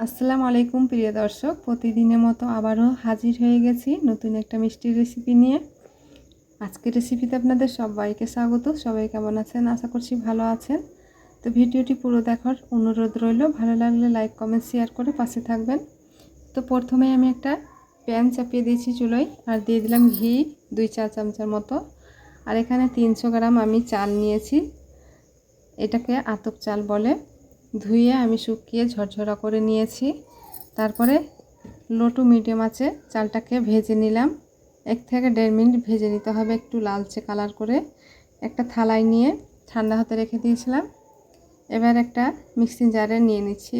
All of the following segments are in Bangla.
আসসালামু আলাইকুম, প্রিয় দর্শক। প্রতিদিনের মতো আবারও হাজির হয়ে গেছি নতুন একটা মিষ্টির রেসিপি নিয়ে। আজকের রেসিপিতে আপনাদের সবাইকে স্বাগত। সবাই কেমন আছেন? আশা করছি ভালো আছেন। তো ভিডিওটি পুরো দেখার অনুরোধ রইল। ভালো লাগলে লাইক কমেন্ট শেয়ার করে পাশে থাকবেন। তো প্রথমে আমি একটা প্যান চাপিয়ে দিয়েছি চুলোয় আর দিয়ে দিলাম ঘি দুই চা চামচার মতো। আর এখানে তিনশো গ্রাম আমি চাল নিয়েছি। এটাকে আতপ চাল বলে। ধুয়ে আমি শুকিয়ে ঝরঝরা করে নিয়েছি। তারপরে লো টু মিডিয়াম আছে, চালটাকে ভেজে নিলাম। এক থেকে দেড় মিনিট ভেজে নিতে হবে একটু লালচে কালার করে। একটা থালায় নিয়ে ঠান্ডা হতে রেখে দিয়েছিলাম। এবার একটা মিক্সিং জারে নিয়ে নিচ্ছি।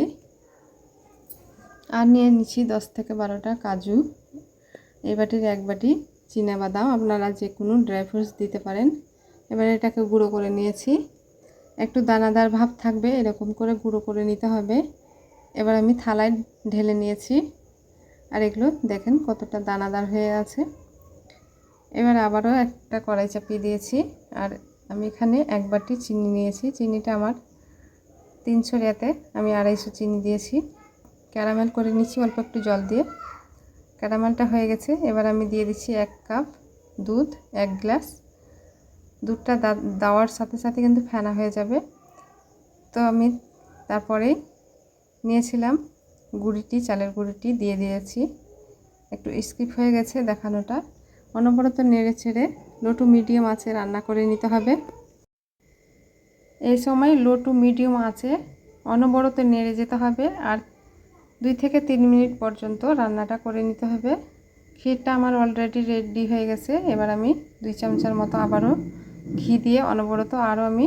আর নিয়ে নিচ্ছি দশ থেকে বারোটা কাজু। এই বাটির এক বাটি বাদাম আপনারা যে কোনো ড্রাই ফ্রুটস দিতে পারেন। এবার এটাকে গুঁড়ো করে নিয়েছি। একটু দানাদার ভাব থাকবে, এরকম করে গুঁড়ো করে নিতে হবে। এবার আমি থালায় ঢেলে নিয়েছি। আর এগুলো দেখেন কতটা দানাদার হয়ে আছে। এবার আবারও একটা কড়াই চাপিয়ে দিয়েছি। আর আমি এখানে এক বাটি চিনি নিয়েছি। চিনিটা আমার তিনশো রিয়াতে আমি আড়াইশো চিনি দিয়েছি। ক্যারামেল করে নিচ্ছি অল্প একটু জল দিয়ে। ক্যারামেলটা হয়ে গেছে। এবার আমি দিয়ে দিচ্ছি এক কাপ দুধ, এক গ্লাস দুধটা দেওয়ার সাথে সাথে কিন্তু ফেনা হয়ে যাবে। তো আমি তারপরেই নিয়েছিলাম গুড়িটি, চালের গুঁড়িটি দিয়ে দিয়েছি। একটু স্কিপ হয়ে গেছে দেখানোটা। অনবরত নেড়ে ছেড়ে লো টু মিডিয়াম আছে রান্না করে নিতে হবে। এই সময় লো টু মিডিয়াম আছে অনবরত নেড়ে যেতে হবে আর দুই থেকে তিন মিনিট পর্যন্ত রান্নাটা করে নিতে হবে। ক্ষীরটা আমার অলরেডি রেডি হয়ে গেছে। এবার আমি দুই চামচার মতো আবারও ঘি দিয়ে অনবরত আরও আমি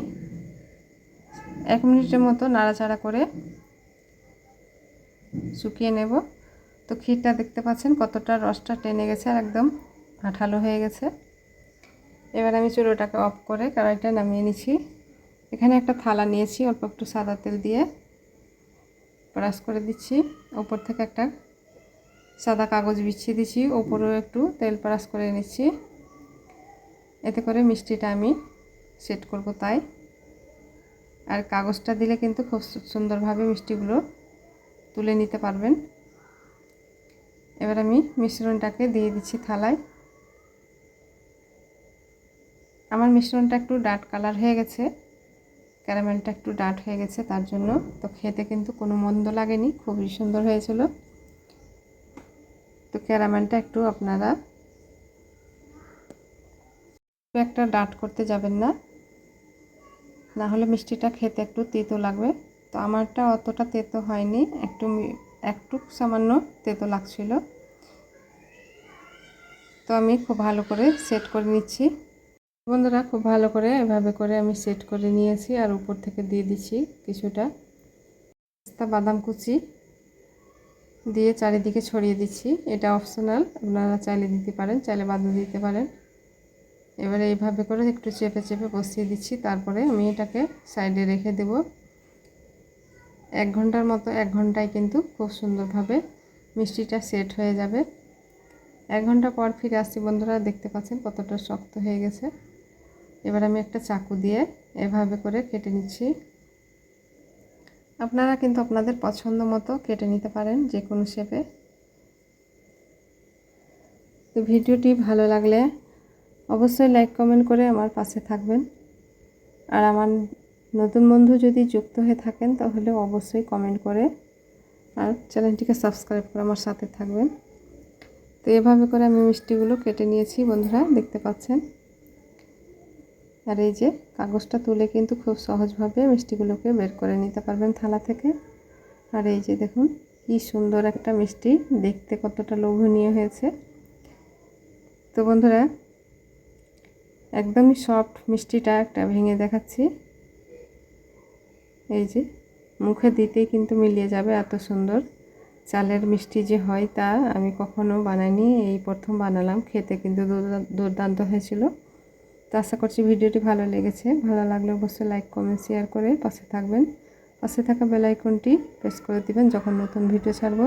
এক মিনিটের মতো নাড়াচাড়া করে শুকিয়ে নেব। তো ক্ষীরটা দেখতে পাচ্ছেন কতটা রসটা টেনে গেছে আর একদম আঠালো হয়ে গেছে। এবার আমি চুলোটাকে অফ করে কড়াইটা নামিয়ে নিচ্ছি। এখানে একটা থালা নিয়েছি, অল্প একটু সাদা তেল দিয়ে ব্রাশ করে দিচ্ছি। ওপর থেকে একটা সাদা কাগজ বিছিয়ে দিচ্ছি, ওপরেও একটু তেল ব্রাশ করে নিচ্ছি। এতে করে মিষ্টিটা আমি সেট করব তাই। আর কাগজটা দিলে কিন্তু খুব সুন্দরভাবে মিষ্টিগুলো তুলে নিতে পারবেন। এবার আমি মিশ্রণটাকে দিয়ে দিচ্ছি থালায়। আমার মিশ্রণটা একটু ডার্ক কালার হয়ে গেছে ক্যারামেলটা একটু ডার্ট হয়ে গেছে, তার জন্য তো খেতে কিন্তু কোনো মন্দ লাগেনি, খুবই সুন্দর হয়েছিল। তো ক্যারামেলটা একটু আপনারা একটা ডাট করতে যাবেন না। না হলে মিষ্টিটা খেতে একটু তেতো লাগবে। তো আমারটা অতটা তেতো হয়নি, একটু একটু সামান্য তেতো লাগছিল। তো আমি খুব ভালো করে সেট করে নিচ্ছি। বন্ধুরা, খুব ভালো করে এভাবে করে আমি সেট করে নিয়েছি আর উপর থেকে দিয়ে দিচ্ছি কিছুটা। বাদাম কুচি দিয়ে চারিদিকে ছড়িয়ে দিচ্ছি। এটা অপশনাল, আপনারা চাইলে দিতে পারেন, চাইলে বাদাম দিতে পারেন। এবারে এইভাবে করে একটু চেপে চেপে বসিয়ে দিচ্ছি। তারপরে আমি এটাকে সাইডে রেখে দেব। এক ঘণ্টার মতো, এক ঘন্টায় কিন্তু খুব সুন্দরভাবে মিষ্টিটা সেট হয়ে যাবে। এক ঘণ্টা পর ফিরে আসছি। বন্ধুরা, দেখতে পাচ্ছেন কতটা শক্ত হয়ে গেছে। এবার আমি একটা চাকু দিয়ে এভাবে করে কেটে নিচ্ছি। আপনারা কিন্তু আপনাদের পছন্দ মতো কেটে নিতে পারেন যে কোনো শেপে তো ভিডিওটি ভালো লাগলে অবশ্যই লাইক কমেন্ট করে আমার পাশে থাকবেন। আর আমার নতুন বন্ধু যদি যুক্ত হয়ে থাকেন, তাহলে অবশ্যই কমেন্ট করে আর চ্যানেলটিকে সাবস্ক্রাইব করে আমার সাথে থাকবেন। তো এভাবে করে আমি মিষ্টিগুলো কেটে নিয়েছি, বন্ধুরা, দেখতে পাচ্ছেন? আর এই যে কাগজটা তুলে কিন্তু খুব সহজভাবে মিষ্টিগুলোকে বের করে নিতে পারবেন থালা থেকে। আর এই যে দেখুন, কি সুন্দর একটা মিষ্টি, দেখতে কতটা লোভনীয় হয়েছে। তো বন্ধুরা একদমই সফট মিষ্টিটা একটা ভেঙে দেখাচ্ছি। এই যে, মুখে দিতেই কিন্তু মিলিয়ে যাবে এত সুন্দর। চালের মিষ্টি যে হয় তা আমি কখনো বানাইনি, এই প্রথম বানালাম, খেতে কিন্তু দুর্দান্ত হয়েছিল। তো আশা করছি ভিডিওটি ভালো লেগেছে। ভালো লাগলে অবশ্যই লাইক কমেন্ট শেয়ার করে পাশে থাকবেন। পাশে থাকা বেলাইকনটি প্রেস করে দিবেন যখন নতুন ভিডিও ছাড়বো।